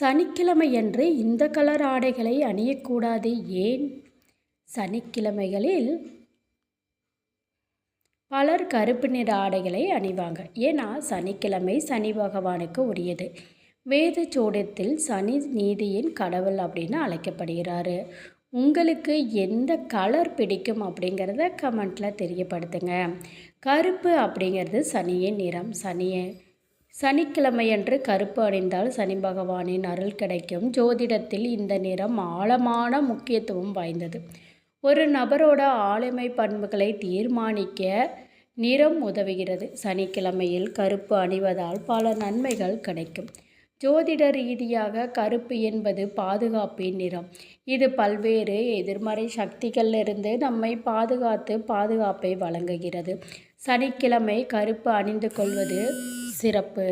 சனிக்கிழமையன்று இந்த கலர் ஆடைகளை அணியக்கூடாது. ஏன்? சனிக்கிழமைகளில் பலர் கருப்பு நிற ஆடைகளை அணிவாங்க. ஏன்னா சனிக்கிழமை சனி பகவானுக்கு உரியது. வேத சோடத்தில் சனி நீதியின் கடவுள் அப்படின்னு அழைக்கப்படுகிறாரு. உங்களுக்கு எந்த கலர் பிடிக்கும் அப்படிங்கிறத கமெண்ட்டில் தெரியப்படுத்துங்க. கருப்பு அப்படிங்கிறது சனியின் நிறம். சனியை சனிக்கிழமையன்று கருப்பு அணிந்தால் சனி பகவானின் அருள் கிடைக்கும். ஜோதிடத்தில் இந்த நிறம் ஆழமான முக்கியத்துவம் வாய்ந்தது. ஒரு நபரோட ஆளுமை பண்புகளை தீர்மானிக்க நிறம் உதவுகிறது. சனிக்கிழமையில் கருப்பு அணிவதால் பல நன்மைகள் கிடைக்கும். ஜோதிட ரீதியாக கருப்பு என்பது பாதுகாப்பின் நிறம். இது பல்வேறு எதிர்மறை சக்திகளிலிருந்து நம்மை பாதுகாத்து பாதுகாப்பை வழங்குகிறது. சனிக்கிழமை கருப்பு அணிந்து கொள்வது சிறப்பு.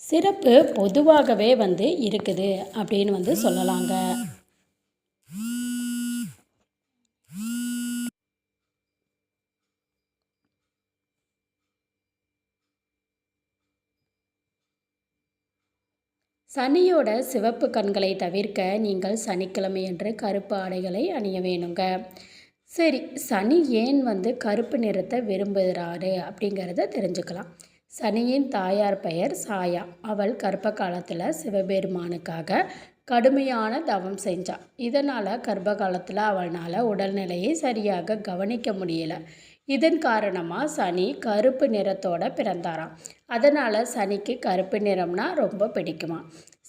சிறப்பு பொதுவாகவே வந்து இருக்குது அப்படின்னு வந்து சொல்லலாங்க. சனியோட சிவப்பு கண்களை தவிர்க்க நீங்கள் சனிக்கிழமையன்று கருப்பு ஆடைகளை அணிய வேணுங்க. சரி சனி ஏன் வந்து கருப்பு நிறத்தை விரும்புகிறாரு அப்படிங்கிறத தெரிஞ்சுக்கலாம். சனியின் தாயார் பெயர் சாயா. அவள் கர்ப்ப காலத்தில் சிவபெருமானுக்காக கடுமையான தவம் செஞ்சாள் இதனால் கர்ப்ப காலத்தில் அவனால் உடல்நிலையை சரியாக கவனிக்க முடியலை. இதன் காரணமாக சனி கருப்பு நிறத்தோட பிறந்தாராம். அதனால் சனிக்கு கருப்பு நிறம்னா ரொம்ப பிடிக்குமா.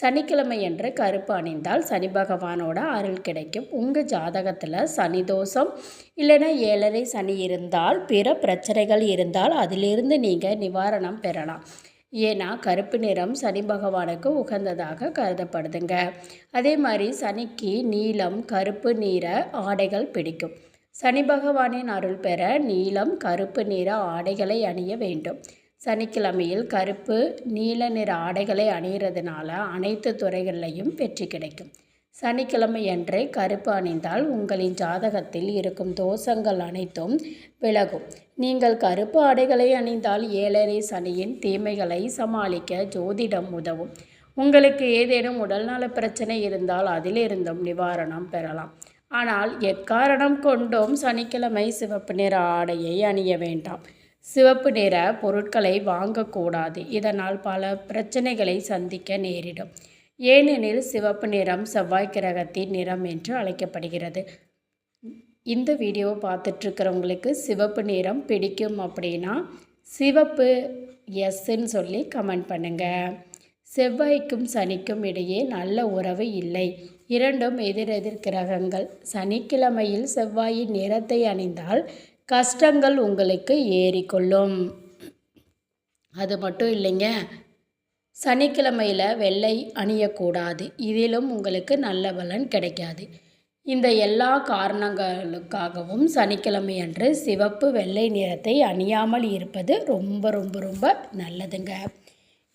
சனிக்கிழமை என்று கருப்பு அணிந்தால் சனி பகவானோட அருள் கிடைக்கும். உங்கள் ஜாதகத்தில் சனி தோஷம் இல்லைன்னா ஏழரை சனி இருந்தால் பிற பிரச்சனைகள் இருந்தால் அதிலிருந்து நீங்கள் நிவாரணம் பெறலாம். ஏன்னா கருப்பு நிறம் சனி பகவானுக்கு உகந்ததாக கருதப்படுதுங்க. அதே மாதிரி சனிக்கு நீலம் கருப்பு நிற ஆடைகள் பிடிக்கும். சனி பகவானின் அருள் பெற நீலம் கருப்பு நிற ஆடைகளை அணிய வேண்டும். சனிக்கிழமையில் கருப்பு நீல நிற ஆடைகளை அணிகிறதுனால அனைத்து துறைகளிலையும் வெற்றி கிடைக்கும். சனிக்கிழமை அன்றே கருப்பு அணிந்தால் உங்களின் ஜாதகத்தில் இருக்கும் தோஷங்கள் அனைத்தும் விலகும். நீங்கள் கருப்பு ஆடைகளை அணிந்தால் ஏழரை சனியின் தீமைகளை சமாளிக்க ஜோதிடம் உதவும். உங்களுக்கு ஏதேனும் உடல்நல பிரச்சனை இருந்தால் அதிலிருந்தும் நிவாரணம் பெறலாம். ஆனால் எக்காரணம் கொண்டும் சனிக்கிழமை சிவப்பு நிற ஆடையை அணிய வேண்டாம். சிவப்பு நிற பொருட்களை வாங்கக்கூடாது. இதனால் பல பிரச்சனைகளை சந்திக்க நேரிடும். ஏனெனில் சிவப்பு நிறம் செவ்வாய் கிரகத்தின் நிறம் என்று அழைக்கப்படுகிறது. இந்த வீடியோவை பார்த்துட்ருக்கிறவங்களுக்கு சிவப்பு நிறம் பிடிக்கும் அப்படின்னா சிவப்பு எஸ்ன்னு சொல்லி கமெண்ட் பண்ணுங்கள் செவ்வாய்க்கும் சனிக்கும் இடையே நல்ல உறவு இல்லை. இரண்டும் எதிரெதிர் கிரகங்கள். சனிக்கிழமையில் செவ்வாயின் நிறத்தை அணிந்தால் கஷ்டங்கள் உங்களுக்கு ஏறிக்கொள்ளும். அது மட்டும் இல்லைங்க. சனிக்கிழமையில் வெள்ளை அணியக்கூடாது. இதிலும் உங்களுக்கு நல்ல பலன் கிடைக்காது. இந்த எல்லா காரணங்களுக்காகவும் சனிக்கிழமை அன்று சிவப்பு வெள்ளை நிறத்தை அணியாமல் இருப்பது ரொம்ப ரொம்ப ரொம்ப நல்லதுங்க.